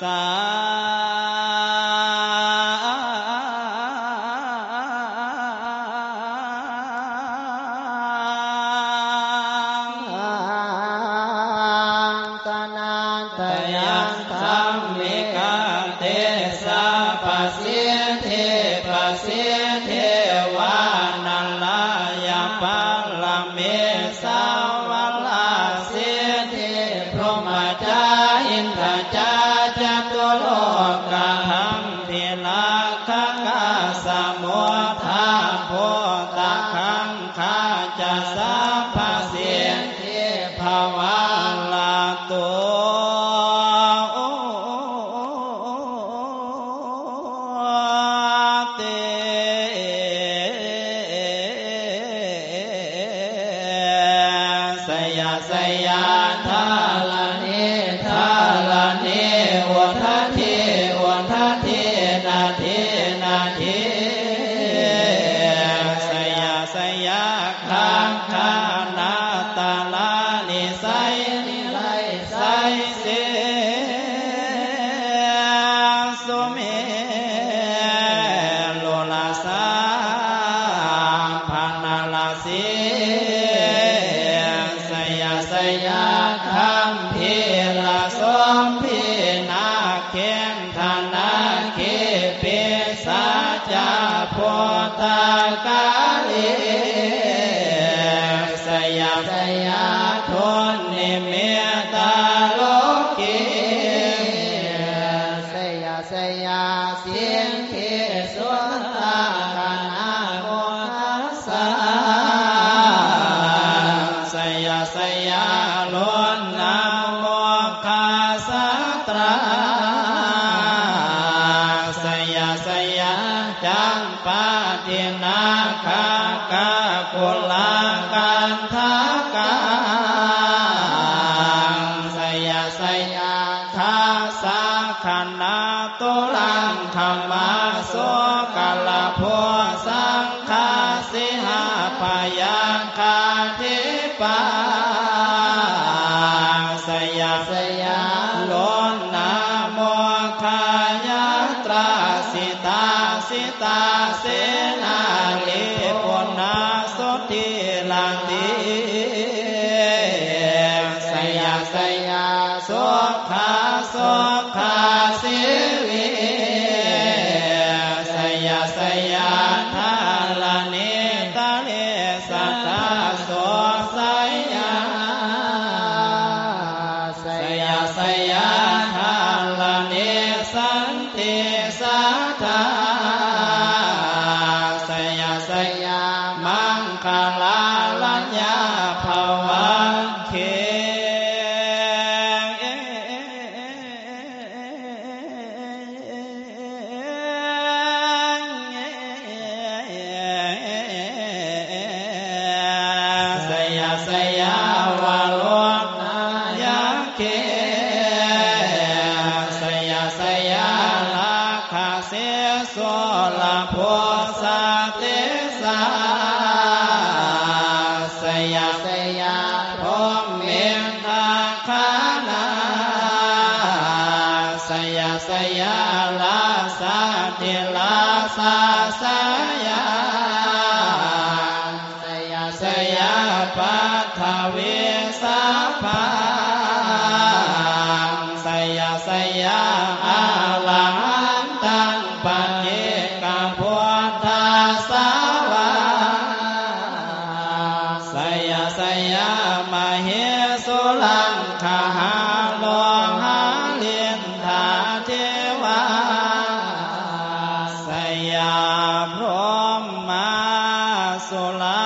สา โลกะหังพิลาคังกาสมุทาโพตะคังคาจะสัพพเสียเทภวาลาตเตสยาสยา นนิเมตาโลกีสยาสยาเสียงเทสุนตาคานาโมทัสสะสยาสยาล้นนาโมคาสัตราสยาสยาจังปาตินาคากาโกลา ยังคาเทปาสยาสยาโลนนาโมคายาตราสิตาสิตาเสนาลิปุณาสุทิลังติสยาสยาสุขาสุขา สันติสัทธาาติลาสาสยาสยาสยาปัทเวสาปาสยาสยาอาลังตังปัจเจกพุทธาสาวาสยาสยามเหสุลังคา solat